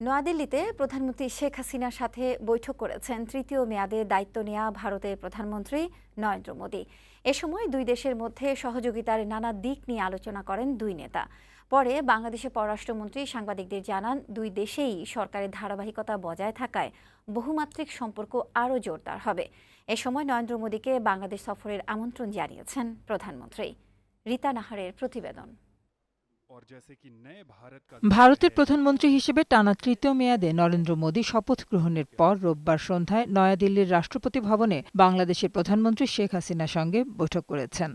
নয়াদিল্লিতে প্রধানমন্ত্রী শেখ হাসিনার সাথে বৈঠক করেছেন। তৃতীয় মেয়াদে দায়িত্ব নেওয়া ভারতের প্রধানমন্ত্রী নরেন্দ্র মোদী। এ সময় দুই দেশের মধ্যে সহযোগিতার নানা দিক নিয়ে আলোচনা করেন দুই নেতা। পরে বাংলাদেশের পররাষ্ট্রমন্ত্রী সাংবাদিকদের জানান, দুই দেশেই সরকারের ধারাবাহিকতা বজায় থাকায় বহুমাত্রিক সম্পর্ক আরও জোরদার হবে। এ সময় নরেন্দ্র মোদীকে বাংলাদেশ সফরের আমন্ত্রণ জানিয়েছেন প্রধানমন্ত্রী। রীতা নাহারের প্রতিবেদন। ভারতের প্রধানমন্ত্রী হিসেবে টানা তৃতীয় মেয়াদে নরেন্দ্র মোদী শপথ গ্রহণের পর রোববার সন্ধ্যায় নয়াদিল্লির রাষ্ট্রপতি ভবনে বাংলাদেশের প্রধানমন্ত্রী শেখ হাসিনার সঙ্গে বৈঠক করেছেন।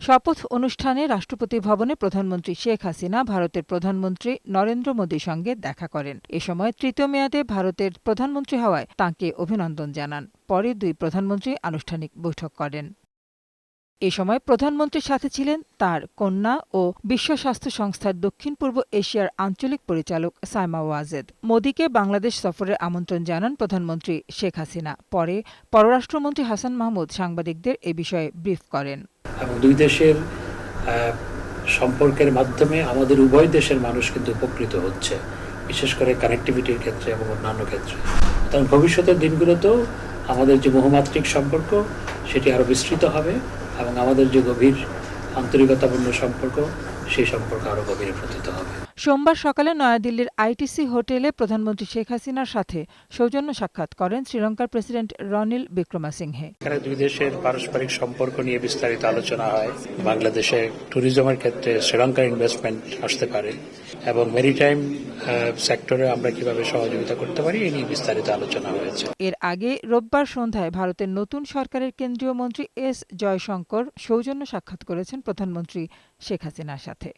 শপথ অনুষ্ঠানে রাষ্ট্রপতি ভবনে প্রধানমন্ত্রী শেখ হাসিনা ভারতের প্রধানমন্ত্রী নরেন্দ্র মোদীর সঙ্গে দেখা করেন। এ সময় তৃতীয় মেয়াদে ভারতের প্রধানমন্ত্রী হওয়ায় তাঁকে অভিনন্দন জানান। পরে দুই প্রধানমন্ত্রী আনুষ্ঠানিক বৈঠক করেন। এ সময় প্রধানমন্ত্রীর সাথে ছিলেন তার কন্যা ও বিশ্ব স্বাস্থ্য সংস্থার দক্ষিণ পূর্ব এশিয়ার আঞ্চলিক পরিচালক সাইমা ওয়াজেদ। মোদীকে বাংলাদেশ সফরের আমন্ত্রণ জানান প্রধানমন্ত্রী শেখ হাসিনা। পরে পররাষ্ট্রমন্ত্রী হাসান মাহমুদ সাংবাদিকদের এ বিষয়ে ব্রিফ করেন। দুই দেশের সম্পর্কের মাধ্যমে আমাদের উভয় দেশের মানুষ কিন্তু উপকৃত হচ্ছে, বিশেষ করে কানেক্টিভিটির ক্ষেত্রে এবং অন্যান্য ক্ষেত্রে। ভবিষ্যতের দিনগুলোতেও আমাদের যে বহুমাত্রিক সম্পর্ক, সেটি আরও বিস্তৃত হবে। এবং আমাদের যে গভীর আন্তরিকতাপূর্ণ সম্পর্ক সেই সম্পর্ক আরও গভীরে প্রতীত হবে। সোমবার সকালে নয়াদিল্লির আইটিসি হোটেলে প্রধানমন্ত্রী শেখ হাসিনার সাথে সৌজন্য সাক্ষাৎ করেন শ্রীলঙ্কার প্রেসিডেন্ট রনিল বিক্রমাসিংহে। এখানে দুই দেশের পারস্পরিক সম্পর্ক নিয়ে বিস্তারিত আলোচনা হয়। বাংলাদেশে ট্যুরিজমের ক্ষেত্রে শ্রীলঙ্কার ইনভেস্টমেন্ট আসতে পারে এবং মেরিটাইম সেক্টরে আমরা কীভাবে সহযোগিতা করতে পারি এই নিয়ে বিস্তারিত আলোচনা হয়েছে। এর আগে রোববার সন্ধ্যায় ভারতের নতুন সরকারের কেন্দ্রীয় মন্ত্রী এস জয়শঙ্কর সৌজন্য সাক্ষাৎ করেছেন প্রধানমন্ত্রী শেখ হাসিনার সাথে।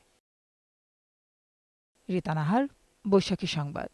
রীতা নাহার বৈশাখী সংবাদ।